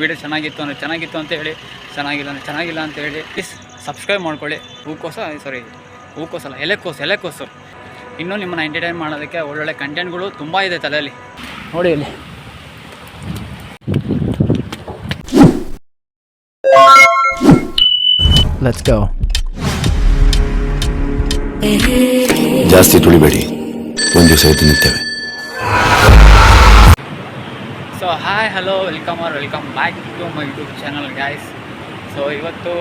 Video ಚೆನ್ನಾಗಿತ್ತು ಅಂದರೆ ಚೆನ್ನಾಗಿತ್ತು ಅಂತ ಹೇಳಿ ಚೆನ್ನಾಗಿಲ್ಲ ಅಂದರೆ ಚೆನ್ನಾಗಿಲ್ಲ ಅಂತ ಹೇಳಿ ಪ್ಲೀಸ್ ಸಬ್ಸ್ಕ್ರೈಬ್ ಮಾಡ್ಕೊಳ್ಳಿ. ಹೂಕೋಸ ಸಾರಿ ಹೂಕೋಸಲ್ಲ ಎಲೆಕೋಸು ಎಲೆಕೋಸು ಇನ್ನೂ ನಿಮ್ಮನ್ನು ಎಂಟರ್ಟೈನ್ ಮಾಡೋದಕ್ಕೆ ಒಳ್ಳೊಳ್ಳೆ ಕಂಟೆಂಟ್ಗಳು ತುಂಬ ಇದೆ ತಲೆಯಲ್ಲಿ. ನೋಡಿ ಇಲ್ಲಿ. ಲೆಟ್ಸ್ ಗೋ ಜಾಸ್ತಿ ತುಳಿಬೇಡಿ. ಒಂದು ದಿವಸ ಎದ್ದು ನಿಲ್ತೇವೆ hi hello welcome or welcome back to my YouTube channel guys so ಇವತ್ತು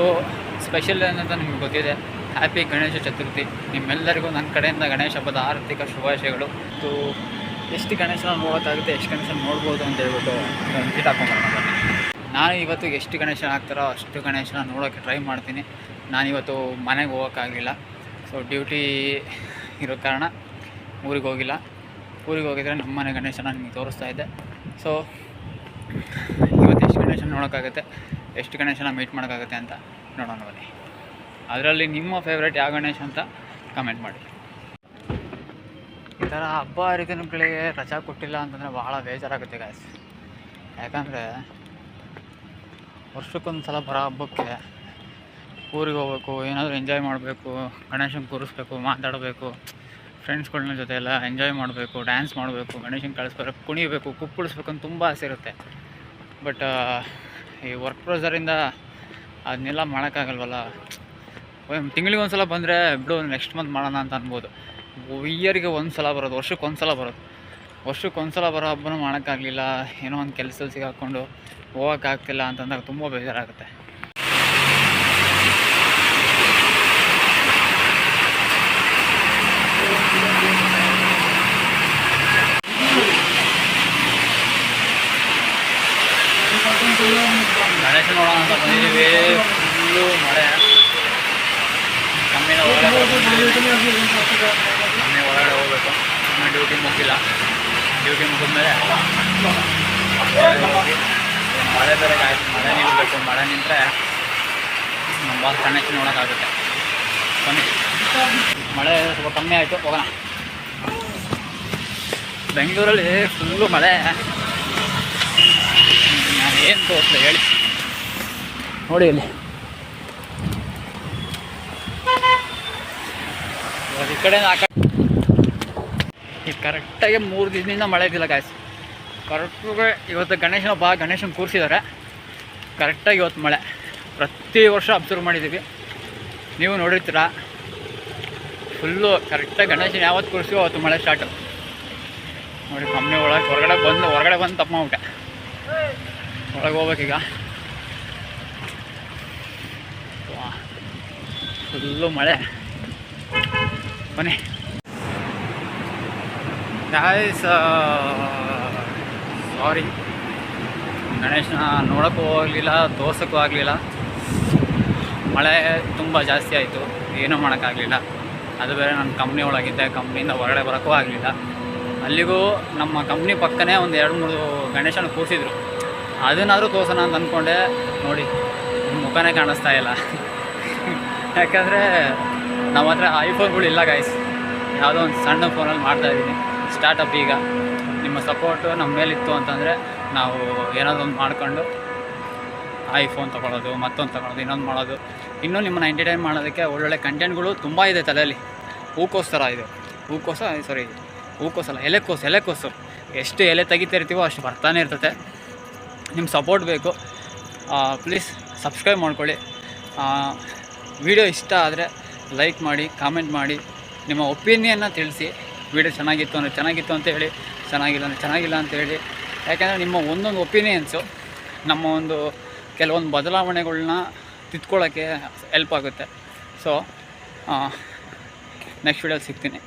ಸ್ಪೆಷಲ್ ಏನಂತ ನಿಮ್ಗೆ ಗೊತ್ತಿದೆ. ಹ್ಯಾಪಿ ಗಣೇಶ ಚತುರ್ಥಿ. ನಿಮ್ಮೆಲ್ಲರಿಗೂ ನನ್ನ ಕಡೆಯಿಂದ ಗಣೇಶ ಹಬ್ಬದ ಆರ್ಥಿಕ ಶುಭಾಶಯಗಳು. ಮತ್ತು ಎಷ್ಟು ಗಣೇಶನ ನೋಡೋಕ್ಕಾಗುತ್ತೆ ಎಷ್ಟು ಗಣೇಶನ ನೋಡ್ಬೋದು ಅಂತ ಹೇಳ್ಬಿಟ್ಟು ಕಿಟ್ ನಾನು ಇವತ್ತು ಎಷ್ಟು ಗಣೇಶನ ಹಾಕ್ತಾರೋ ಅಷ್ಟು ಗಣೇಶನ ನೋಡೋಕ್ಕೆ ಟ್ರೈ ಮಾಡ್ತೀನಿ. ನಾನಿವತ್ತು ಮನೆಗೆ ಹೋಗೋಕ್ಕಾಗಲಿಲ್ಲ. ಸೊ ಡ್ಯೂಟಿ ಇರೋ ಕಾರಣ ಊರಿಗೆ ಹೋಗಿಲ್ಲ. ಊರಿಗೆ ಹೋಗಿದ್ರೆ ನಮ್ಮ ಮನೆ ಗಣೇಶನ ನಿಮಗೆ ತೋರಿಸ್ತಾ ಇದ್ದೆ. ಸೊ ಇವತ್ತು ಎಷ್ಟು ಗಣೇಶನ ನೋಡೋಕ್ಕಾಗುತ್ತೆ. ಎಷ್ಟು ಗಣೇಶನ ಮೀಟ್ ಮಾಡೋಕ್ಕಾಗುತ್ತೆ ಅಂತ ನೋಡೋಣ ಬನ್ನಿ. ಅದರಲ್ಲಿ ನಿಮ್ಮ ಫೇವ್ರೇಟ್ ಯಾವ ಗಣೇಶ ಅಂತ ಕಮೆಂಟ್ ಮಾಡಿ. ಈ ಥರ ಹಬ್ಬ ಹರಿದಿನಗಳಿಗೆ ರಜಾ ಕೊಟ್ಟಿಲ್ಲ ಅಂತಂದರೆ ಭಾಳ ಬೇಜಾರಾಗುತ್ತೆ ಗಾಯ್ಸ್ ಯಾಕಂದರೆ ವರ್ಷಕ್ಕೊಂದು ಸಲ ಬರೋ ಹಬ್ಬಕ್ಕೆ ಊರಿಗೆ ಹೋಗ್ಬೇಕು, ಏನಾದರೂ ಎಂಜಾಯ್ ಮಾಡಬೇಕು, ಗಣೇಶನ ಕೂರಿಸ್ಬೇಕು, ಮಾತಾಡಬೇಕು. ಫ್ರೆಂಡ್ಸ್ಗಳನ್ನ ಜೊತೆ ಎಲ್ಲ ಎಂಜಾಯ್ ಮಾಡಬೇಕು ಡ್ಯಾನ್ಸ್ ಮಾಡಬೇಕು, ಗಣೇಶನ ಕಳಿಸ್ಬೇಕು ಕುಣಿಬೇಕು, ಕುಪ್ಪಳಿಸ್ಬೇಕು ಅಂತ ತುಂಬ ಆಸೆ ಇರುತ್ತೆ. ಬಟ್ ಈ ವರ್ಕ್ ಪ್ರೆಸರಿಂದ ಅದನ್ನೆಲ್ಲ ಮಾಡೋಕ್ಕಾಗಲ್ವಲ್ಲ? ತಿಂಗಳಿಗೆ ಒಂದು ಸಲ ಬಂದರೆ ಬಿಡು ನೆಕ್ಸ್ಟ್ ಮಂತ್ ಮಾಡೋಣ ಅಂತ ಅನ್ಬೋದು. ಇಯರಿಗೆ ಒಂದು ಸಲ ಬರೋದು, ವರ್ಷಕ್ಕೆ ಒಂದು ಸಲ ಬರೋದು. ವರ್ಷಕ್ಕೆ ಒಂದು ಸಲ ಬರೋ ಹಬ್ಬನೂ ಮಾಡೋಕ್ಕಾಗಲಿಲ್ಲ, ಏನೋ ಒಂದು ಕೆಲಸದಲ್ಲಿ ಸಿಗಾಕೊಂಡು ಹೋಗೋಕ್ಕಾಗ್ತಿಲ್ಲ ಅಂತಂದಾಗ ತುಂಬ ಬೇಜಾರಾಗುತ್ತೆ. ಗಣೇಶ ನೋಡೋಣ ಅಂತ ಬಂದಿದ್ದೀವಿ. ಫುಲ್ಲು ಮಳೆ. ಕಮ್ಮಿನ ಒಳಗಡೆ ಕಮ್ಮಿ ಒಳಗಡೆ ಹೋಗ್ಬೇಕು. ಇನ್ನು ಡ್ಯೂಟಿ ಮುಗಿಲ್ಲ ಡ್ಯೂಟಿ ಮುಗಿದ್ಮೇಲೆ ಮಳೆ ಬೇರೆ ಆಯ್ತು. ಮಳೆ ನಿಲ್ಬೇಕು ಮಳೆ ನಿಂತರೆ ನಮ್ಮ ಬಾಸ್ ಗಣೇಶ ನೋಡೋಕ್ಕಾಗುತ್ತೆ. ಬನ್ನಿ. ಮಳೆ ಸ್ವಲ್ಪ ಕಮ್ಮಿ ಆಯಿತು. ಹೋಗೋಣ. ಬೆಂಗಳೂರಲ್ಲಿ ಫುಲ್ಲು ಮಳೆ. ನಾನು ಏನು ತೋರಿಸ್ಲಿ ಹೇಳಿ. ನೋಡಿ ಇಲ್ಲಿ. ಈ ಕಡೆ ಕರೆಕ್ಟಾಗಿ ಮೂರು ದಿನದಿಂದ ಮಳೆ ಇದ್ದಿಲ್ಲ ಗಾಯ್ಸ್ ಕರೆಕ್ಟಾಗಿ ಇವತ್ತು ಗಣೇಶನ ಬಾ ಗಣೇಶನ ಕೂರಿಸಿದ್ದಾರೆ ಕರೆಕ್ಟಾಗಿ ಇವತ್ತು ಮಳೆ. ಪ್ರತಿ ವರ್ಷ ಅಬ್ಸರ್ವ್ ಮಾಡಿದ್ದೀವಿ ನೀವು ನೋಡಿರ್ತೀರ? ಫುಲ್ಲು ಕರೆಕ್ಟಾಗಿ ಗಣೇಶನ ಯಾವತ್ತು ಕೂರಿಸ್ತೀವೋ ಅವತ್ತು ಮಳೆ ಸ್ಟಾರ್ಟು ನೋಡಿ ಕಮ್ಮಿ ಒಳಗೆ ಹೊರಗಡೆ ಬಂದು ಹೊರಗಡೆ ಬಂದು ತಪ್ಪ ಮಾಡ್ಬಿಟ್ಟೆ. ಒಳಗೆ ಹೋಗ್ಬೇಕೀಗ. ಫುಲ್ಲು ಮಳೆ. ಬನ್ನಿ. ಗಾಯ್ಸ್ ಸಾರಿ ಗಣೇಶನ ನೋಡೋಕ್ಕೂ ಹೋಗಲಿಲ್ಲ ತೋರ್ಸೋಕ್ಕೂ ಆಗಲಿಲ್ಲ. ಮಳೆ ತುಂಬ ಜಾಸ್ತಿ ಆಯಿತು, ಏನೂ ಮಾಡೋಕ್ಕಾಗಲಿಲ್ಲ ಅದು ಬೇರೆ ನನ್ನ ಕಂಪ್ನಿ ಒಳಗಿದ್ದೆ ಕಂಪ್ನಿಯಿಂದ ಹೊರಗಡೆ ಬರೋಕ್ಕೂ ಆಗಲಿಲ್ಲ. ಅಲ್ಲಿಗೂ ನಮ್ಮ ಕಂಪ್ನಿ ಪಕ್ಕನೇ ಒಂದು ಎರಡು ಮೂರು ಗಣೇಶನ ಕೂರಿಸಿದ್ರು. ಅದನ್ನಾದರೂ ತೋರ್ಸೋಣ ಅಂತ ಅಂದ್ಕೊಂಡೆ ನೋಡಿ, ಮುಖನೇ ಕಾಣಿಸ್ತಾ ಇಲ್ಲ. ಯಾಕಂದರೆ ನಮ್ಮ ಹತ್ರ ಐಫೋನ್ಗಳು ಇಲ್ಲ ಗಾಯ್ಸ್ ಯಾವುದೋ ಒಂದು ಸಣ್ಣ ಫೋನಲ್ಲಿ ಮಾಡ್ತಾಯಿದ್ದೀನಿ ಸ್ಟಾರ್ಟಪ್ ಈಗ. ನಿಮ್ಮ ಸಪೋರ್ಟು ನಮ್ಮ ಮೇಲಿತ್ತು ಅಂತಂದರೆ ನಾವು ಏನಾದರೂ ಒಂದು ಮಾಡ್ಕೊಂಡು ಐಫೋನ್ ತೊಗೊಳೋದು, ಮತ್ತೊಂದು ತೊಗೊಳೋದು, ಇನ್ನೊಂದು ಮಾಡೋದು. ಇನ್ನೂ ನಿಮ್ಮನ್ನು ಎಂಟರ್ಟೈನ್ ಮಾಡೋದಕ್ಕೆ ಒಳ್ಳೊಳ್ಳೆ ಕಂಟೆಂಟ್ಗಳು ತುಂಬ ಇದೆ ತಲೆಯಲ್ಲಿ. ಹೂಕೋಸ್ ಥರ ಇದು ಹೂಕೋಸ ಸಾರಿ ಹೂಕೋಸಲ್ಲ ಎಲೆಕೋಸು ಎಲೆಕೋಸು. ಎಷ್ಟು ಎಲೆ ತೆಗಿತಿರ್ತೀವೋ ಅಷ್ಟು ಬರ್ತಾನೆ ಇರ್ತದೆ ನಿಮ್ಮ ಸಪೋರ್ಟ್ ಬೇಕು. ಪ್ಲೀಸ್ ಸಬ್ಸ್ಕ್ರೈಬ್ ಮಾಡ್ಕೊಳ್ಳಿ. ವಿಡಿಯೋ ಇಷ್ಟ ಆದರೆ ಲೈಕ್ ಮಾಡಿ ಕಾಮೆಂಟ್ ಮಾಡಿ, ನಿಮ್ಮ ಒಪಿನಿಯನ್ನ ತಿಳಿಸಿ. ವಿಡಿಯೋ ಚೆನ್ನಾಗಿತ್ತು ಅಂದರೆ ಚೆನ್ನಾಗಿತ್ತು ಅಂತ ಹೇಳಿ, ಚೆನ್ನಾಗಿಲ್ಲ ಅಂದರೆ ಚೆನ್ನಾಗಿಲ್ಲ ಅಂತ ಹೇಳಿ. ಯಾಕೆಂದರೆ ನಿಮ್ಮ ಒಂದೊಂದು ಒಪಿನಿಯನ್ಸು ನಮ್ಮ ಒಂದು ಕೆಲವೊಂದು ಬದಲಾವಣೆಗಳನ್ನ ತಿದ್ಕೊಳ್ಳೋಕ್ಕೆ ಹೆಲ್ಪ್ ಆಗುತ್ತೆ. ಸೊ ನೆಕ್ಸ್ಟ್ ವಿಡಿಯೋಲಿ ಸಿಗ್ತೀನಿ.